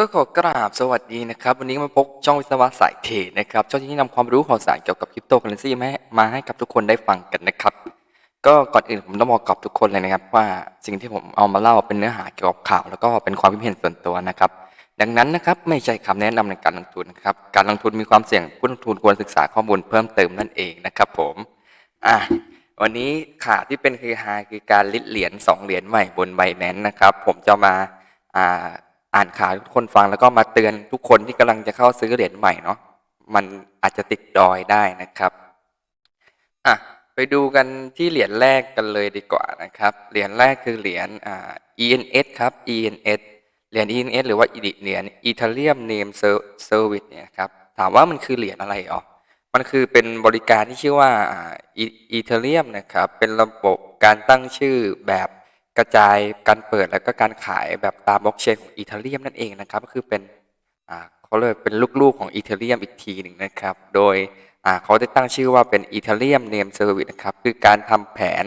ก็ขอกราบสวัสดีนะครับ วันนี้มาพบช่องวิศวะสายเทรดนะครับช่องที่นำความรู้ข่าวสารเกี่ยวกับคริปโตเคอเรนซีมาให้มาให้กับทุกคนได้ฟังกันนะครับ ก็ก่อนอื่นผมต้องบอกกับทุกคนเลยนะครับ ว่าสิ่งที่ผมเอามาเล่าเป็นเนื้อหาเกี่ยวกับข่าว แล้วก็เป็นความคิดเห็นส่วนตัวนะครับ ดังนั้นนะครับไม่ใช่คำแนะนำในการลงทุนนะครับการลงทุนมีความเสี่ยงผู้ลงทุนควรศึกษาข้อมูลเพิ่มเติมนั่นเองนะครับผมอะวันนี้ข่าวที่เป็นคือฮาคือการลิดเหรียญสองเหรียญใหม่บนไบแนนนะครับผมจะมาอ่า อ่านข่าวทุกคนฟังแล้วก็มาเตือนทุกคนที่กำลังจะเข้าซื้อเหรียญใหม่เนาะมันอาจจะติดดอยได้นะครับอะไปดูกันที่เหรียญแรกกันเลยดีกว่านะครับ เหรียญแรกคือเหรียญอ่า ENS ครับ ENS เหรียญ ENS หรือว่าเหรียญ Ethereum Name Service เนี่ยครับ ถามว่ามันคือเหรียญอะไรอ๋อมันคือเป็นบริการที่ชื่อว่าอ่า Ethereum นะครับ เป็นระบบการตั้งชื่อแบบ กระจายการเปิดแล้วก็การขายแบบตามบล็อกเชนของ Ethereum นั่นเองนะครับ ก็คือเป็นอ่าเขาเลยเป็นลูกๆของ Ethereum อีกทีหนึ่งนะครับ โดยอ่าเขาได้ตั้งชื่อว่าเป็น Ethereum Name Service นะครับ คือการทำแผน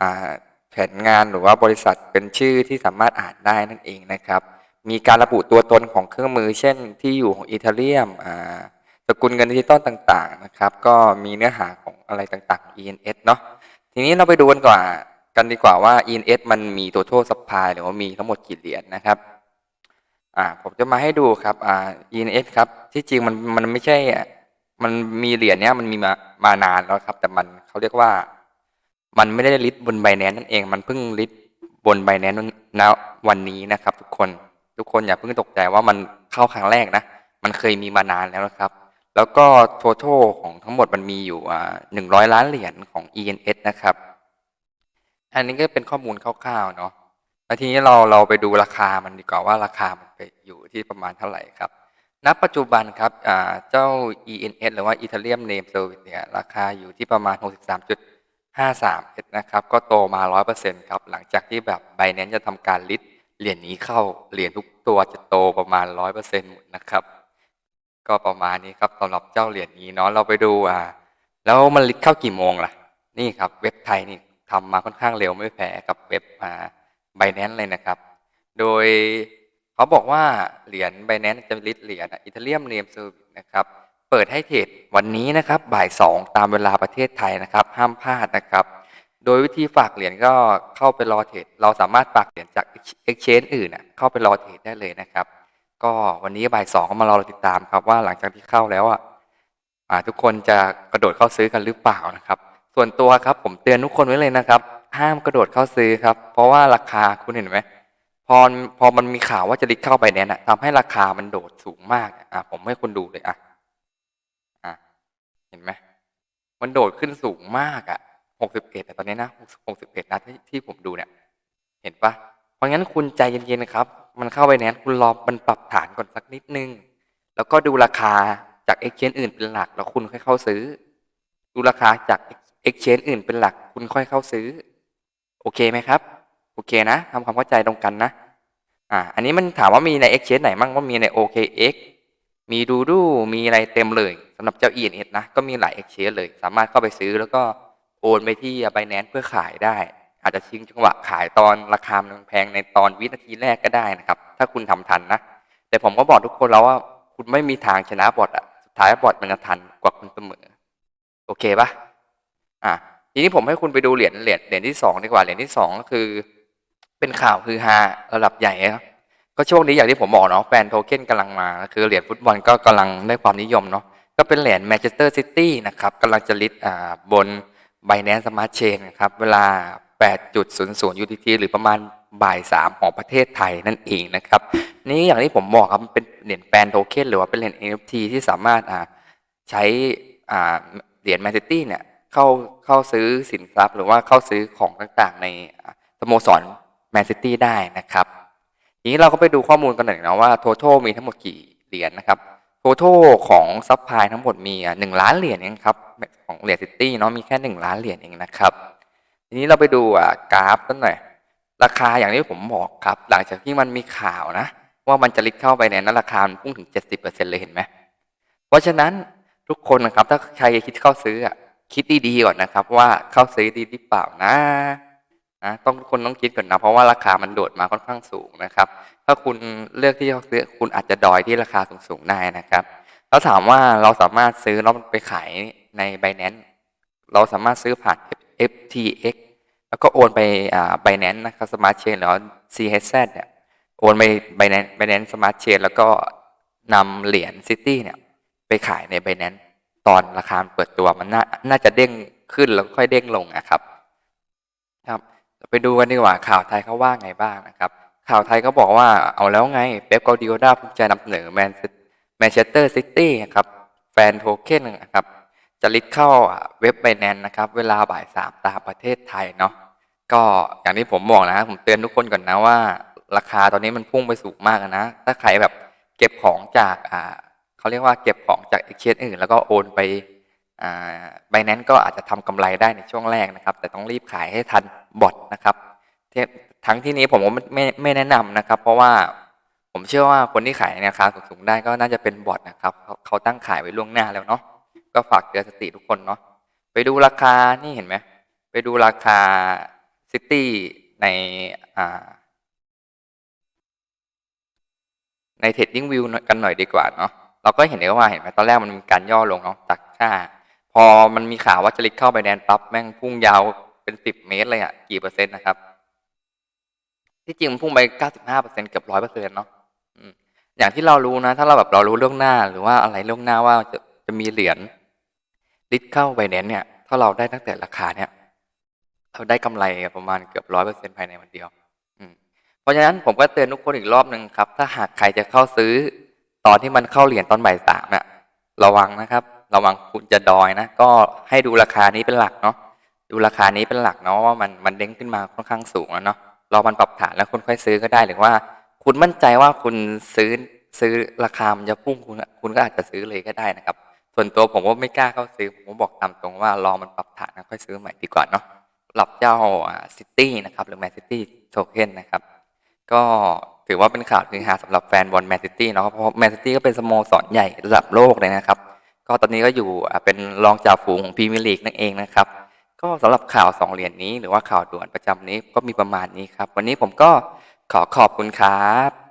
อ่าแผนงานหรือว่าบริษัทเป็นชื่อที่สามารถอ่านได้นั่นเองนะครับ มีการระบุตัวตนของเครื่องมือ เช่นที่อยู่ของ Ethereum อ่าสกุลเงินดิจิตอลต่างๆนะครับ ก็มีเนื้อหาของอะไรต่างๆ ENS เนาะทีนี้เราไปดูกันก่อน กันดีกว่าว่า ENS มันมีตัวโทษซัพพายหรือว่ามีทั้งหมดกี่เหรียญนะครับอ่าผมจะมาให้ดูครับอ่า ENS ครับที่จริงมันมันไม่ใช่มันมีเหรียญเนี้ยมันมีมามานานแล้วครับ แต่มันเขาเรียกว่า มันไม่ได้ลิสต์บนไบแนนนั่นเอง มันเพิ่งลิสต์บนไบแนนณวันนี้นะครับ ทุกคนทุกคนอย่าเพิ่งตกใจว่ามันเข้าครั้งแรกนะ มันเคยมีมานานแล้วนะครับ แล้วก็ total ของทั้งหมดมันมีอยู่อ่าหนึ่งร้อยล้านเหรียญของ ENS นะครับ อันนี้ก็เป็นข้อมูลคร่าวๆเนาะแล้วทีนี้เราเราไปดูราคามันดีกว่าว่าราคามันไปอยู่ที่ประมาณเท่าไหร่ครับ ณ ปัจจุบันครับเจ้า ENS หรือว่า Ethereum Name Service เนี่ยราคาอยู่ที่ประมาณ 63.53นะครับ ก็โตมา 100%ครับ หลังจากที่แบบ Binance จะทำการลิสต์เหรียญนี้เข้า เหรียญทุกตัวจะโตประมาณ 100%หมดนะครับ ก็ประมาณนี้ครับสำหรับเจ้าเหรียญนี้เนาะเราไปดูอ่าแล้วมันลิสต์เข้ากี่โมงล่ะ นี่ครับเว็บไทยนี่ ทำมาค่อนข้างเร็วไม่แพ้กับเว็บอ่าไบแนนเลยนะครับ โดยเขาบอกว่าเหรียญไบแนนจะลิสต์เหรียญอิตาเลียมเนียมเซอร์วิสนะครับ เปิดให้เทรดวันนี้นะครับบ่ายสองตามเวลาประเทศไทยนะครับ ห้ามพลาดนะครับ โดยวิธีฝากเหรียญก็เข้าไปรอเทรดเราสามารถฝากเหรียญจาก exchange อื่นน่ะเข้าไปรอเทรดได้เลยนะครับ ก็วันนี้บ่ายสองก็มารอติดตามครับว่าหลังจากที่เข้าแล้วอะทุกคนจะกระโดดเข้าซื้อกันหรือเปล่านะครับ ส่วนตัวครับผมเตือนทุกคนไว้เลยนะครับ ห้ามกระโดดเข้าซื้อครับ เพราะว่าราคาคุณเห็นไหมพอพอมันมีข่าวว่าจะลิดเข้าไปเนี่ยนะทำให้ราคามันโดดสูงมากอะผมให้คุณดูเลยอะอะเห็นไหมมันโดดขึ้นสูงมากอะหกสิบเอ็ดตอนนี้นะหกสิบเอ็ดนะที่ที่ผมดูเนี่ย เห็นปะเพราะงั้นคุณใจเย็นๆนะครับ มันเข้าไปเนี่ยคุณรอมันปรับฐานก่อนสักนิดนึง แล้วก็ดูราคาจากเอ็กชนอื่นเป็นหลัก แล้วคุณค่อยเข้าซื้อ ดูราคาจาก exchange อื่นเป็นหลักคุณค่อยเข้าซื้อ โอเคไหมครับ โอเคนะทำความเข้าใจตรงกันนะ อ่า อันนี้มันถามว่ามีใน exchange ไหนมั่งว่ามีใน OKX มีดูดูมีอะไรเต็มเลยสำหรับเจ้า ENS นะ ก็มีหลาย exchange เลย สามารถเข้าไปซื้อแล้วก็โอนไปที่ Binance เพื่อขายได้ อาจจะชิงจังหวะขายตอนราคามันแพงในตอนวินาทีแรกก็ได้นะครับ ถ้าคุณทำทันนะ แต่ผมก็บอกทุกคนแล้วว่าคุณไม่มีทางชนะบอทอะสุดท้ายบอทมันจะทันกว่าคุณเสมอ โอเคปะ อะทีนี้ผมให้คุณไปดูเหรียญเหรียญเหรียญที่สองดีกว่าเหรียญที่สองก็คือ เป็นข่าวคือฮาระดับใหญ่ครับก็ช่วงนี้อย่างที่ผมบอกเนาะแฟนโทเค็นกำลังมาคือเหรียญฟุตบอลก็กำลังได้ความนิยมเนาะก็เป็นเหรียญแมนเชสเตอร์ซิตี้นะครับกำลังจะลิสต์อ่าบน Binance Smart Chain ครับเวลา 8.00 UTC หรือประมาณบ่ายสามของประเทศไทยนั่นเองนะครับ นี่อย่างที่ผมบอกครับมันเป็นเหรียญแฟนโทเค็นหรือว่าเป็นเหรียญ NFT ที่สามารถอ่าใช้อ่าเหรียญแมนซิตี้เนี่ย เข้าเข้าซื้อสินทรัพย์ หรือว่าเข้าซื้อของต่างๆ ในสโมสรแมนซิตี้ได้นะครับ ทีนี้เราก็ไปดูข้อมูลกันหน่อยนะว่า total มีทั้งหมดกี่เหรียญนะครับ total ของซัพพลายทั้งหมดมีหนึ่งล้านเหรียญเองครับของเหรียญซิตี้เนาะมีแค่หนึ่งล้านเหรียญเองนะครับ ทีนี้เราไปดูกราฟกันหน่อยราคาอย่างที่ผมบอกครับ หลังจากที่มันมีข่าวนะ ว่ามันจะลิกเข้าไปเนี่ยนั้นราคาพุ่งถึง 70%เลยเห็นไหมเพราะฉะนั้นทุกคนนะครับถ้าใครคิดเข้าซื้ออะ คิดดีๆก่อนนะครับ ว่าเข้าซื้อดีหรือเปล่านะนะต้องทุกคนต้องคิดก่อนนะ เพราะว่าราคามันโดดมาค่อนข้างสูงนะครับ ถ้าคุณเลือกที่จะซื้อคุณอาจจะดอยที่ราคาสูงๆได้นะครับแล้วถามว่าเราสามารถซื้อแล้วไปขายใน Binance เราสามารถซื้อผ่าน FTX แล้วก็โอนไปอ่า Binance นะครับ Smart Chain หรือ CHZ เนี่ยโอนไป Binance Binance Smart Chain แล้วก็นำเหรียญ City เนี่ยไปขายใน Binance ตอนราคาเปิดตัวมันน่าน่าจะเด้งขึ้นแล้วค่อยเด้งลงนะครับ ครับไปดูกันดีกว่าข่าวไทยเขาว่าไงบ้างนะครับ ข่าวไทยก็บอกว่าเอาแล้วไงเป๊ปกอดิโอลาภูมิใจนำเสนอแมนเชสเตอร์ซิตี้ครับแฟนโทเค็นนะครับจะลิสเข้าเว็บไบแนนนะครับ เวลาบ่ายสามตามประเทศไทยเนาะก็อย่างที่ผมบอกนะผมเตือนทุกคนก่อนนะว่า ราคาตอนนี้มันพุ่งไปสูงมากนะ ถ้าใครแบบเก็บของจากอ่า เขาเรียกว่าเก็บของจากเอ็กชแนอื่น แล้วก็โอนไปไบแนนก็อาจจะทำกำไรได้ในช่วงแรกนะครับ แต่ต้องรีบขายให้ทันบอทนะครับทั้งที่นี้ผมก็ไม่ไม่แนะนำนะครับ เพราะว่าผมเชื่อว่าคนที่ขายในราคาสูงได้ก็น่าจะเป็นบอทนะครับเขาตั้งขายไว้ล่วงหน้าแล้วเนาะก็ฝากเตือนสติทุกคนเนาะไปดูราคานี่เห็นไหมไปดูราคาซิตี้ในอ่าใน Trading View กันหน่อยดีกว่าเนาะ เราก็เห็นได้ว่าเห็นไหมตอนแรกมันมีการย่อลงเนาะจากค่าพอมันมีข่าวว่าจะลิกเข้าไปแดนปั๊บแม่งพุ่งยาวเป็นสิบเมตรเลยอะกี่เปอร์เซ็นต์นะครับ ที่จริงมันพุ่งไปเก้าสิบห้าเปอร์เซ็นต์เกือบร้อยเปอร์เซ็นต์เนาะอย่างที่เรารู้นะ ถ้าเราแบบเรารู้เรื่องหน้าหรือว่าอะไรเรื่องหน้าว่าจะจะมีเหรียญลิกเข้าไปแดนเนี่ย ถ้าเราได้ตั้งแต่ราคาเนี่ยเราได้กำไรประมาณเกือบร้อยเปอร์เซ็นต์ภายในวันเดียว อืม เพราะฉะนั้นผมก็เตือนทุกคนอีกรอบหนึ่งครับ ถ้าหากใครจะเข้าซื้อ ตอนที่มันเข้าเหรียญตอนบ่ายสามเนี่ยระวังนะครับ ระวังคุณจะดอยนะ ก็ให้ดูราคานี้เป็นหลักเนาะดูราคานี้เป็นหลักเนาะว่ามันมันเด้งขึ้นมาค่อนข้างสูงแล้วเนาะรอมันปรับฐานแล้วคุณค่อยซื้อก็ได้หรือว่า คุณมั่นใจว่าคุณซื้อซื้อราคามันจะพุ่งคุณคุณก็อาจจะซื้อเลยก็ได้นะครับ ส่วนตัวผมว่าไม่กล้าเข้าซื้อ ผมก็บอกตามตรงว่ารอมันปรับฐานแล้วค่อยซื้อใหม่ดีกว่าเนาะหรับเจ้าซิตี้นะครับหรือแมนซิตี้โทเค็นนะครับ ก็ ถือว่าเป็นข่าวคือฮาสำหรับแฟนบอลแมนซิตี้เนาะเพราะแมนซิตี้ก็เป็นสโมสรใหญ่ระดับโลกเลยนะครับ ก็ตอนนี้ก็อยู่เป็นรองจ่าฝูงของพรีเมียร์ลีกนั่นเองนะครับ ก็สำหรับข่าวสองเหรียญนี้หรือว่าข่าวด่วนประจำนี้ก็มีประมาณนี้ครับ วันนี้ผมก็ขอขอบคุณครับ